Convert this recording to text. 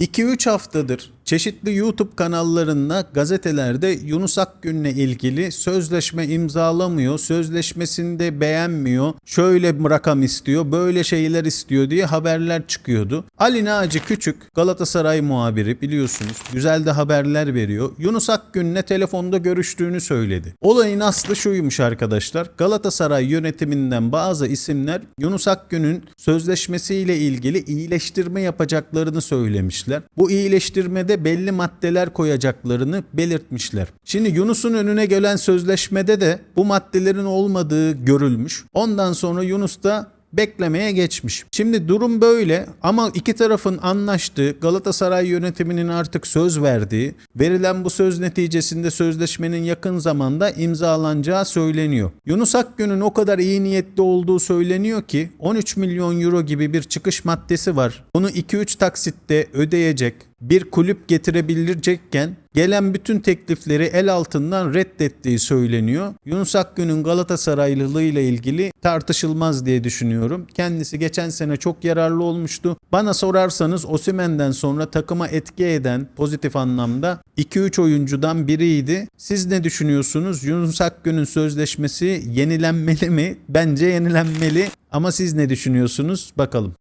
2-3 haftadır çeşitli YouTube kanallarında, gazetelerde Yunus Akgün'le ilgili sözleşme imzalamıyor, sözleşmesinde beğenmiyor, şöyle bir rakam istiyor, böyle şeyler istiyor diye haberler çıkıyordu. Ali Naci Küçük, Galatasaray muhabiri biliyorsunuz, güzel de haberler veriyor. Yunus Akgün'le telefonda görüştüğünü söyledi. Olayın aslı şuymuş arkadaşlar, Galatasaray yönetiminden bazı isimler Yunus Akgün'ün sözleşmesiyle ilgili iyileştirme yapacaklarını söylemişler. Bu iyileştirmede belli maddeler koyacaklarını belirtmişler. Şimdi Yunus'un önüne gelen sözleşmede de bu maddelerin olmadığı görülmüş. Ondan sonra Yunus da beklemeye geçmiş. Şimdi durum böyle ama iki tarafın anlaştığı, Galatasaray yönetiminin artık söz verdiği, verilen bu söz neticesinde sözleşmenin yakın zamanda imzalanacağı söyleniyor. Yunus Akgün'ün o kadar iyi niyetli olduğu söyleniyor ki 13 milyon euro gibi bir çıkış maddesi var. Bunu 2-3 taksitte ödeyecek, bir kulüp getirebilecekken gelen bütün teklifleri el altından reddettiği söyleniyor. Yunus Akgün'ün Galatasaraylılığı ile ilgili tartışılmaz diye düşünüyorum. Kendisi geçen sene çok yararlı olmuştu. Bana sorarsanız Osimhen'den sonra takıma etki eden pozitif anlamda 2-3 oyuncudan biriydi. Siz ne düşünüyorsunuz? Yunus Akgün'ün sözleşmesi yenilenmeli mi? Bence yenilenmeli. Ama siz ne düşünüyorsunuz? Bakalım.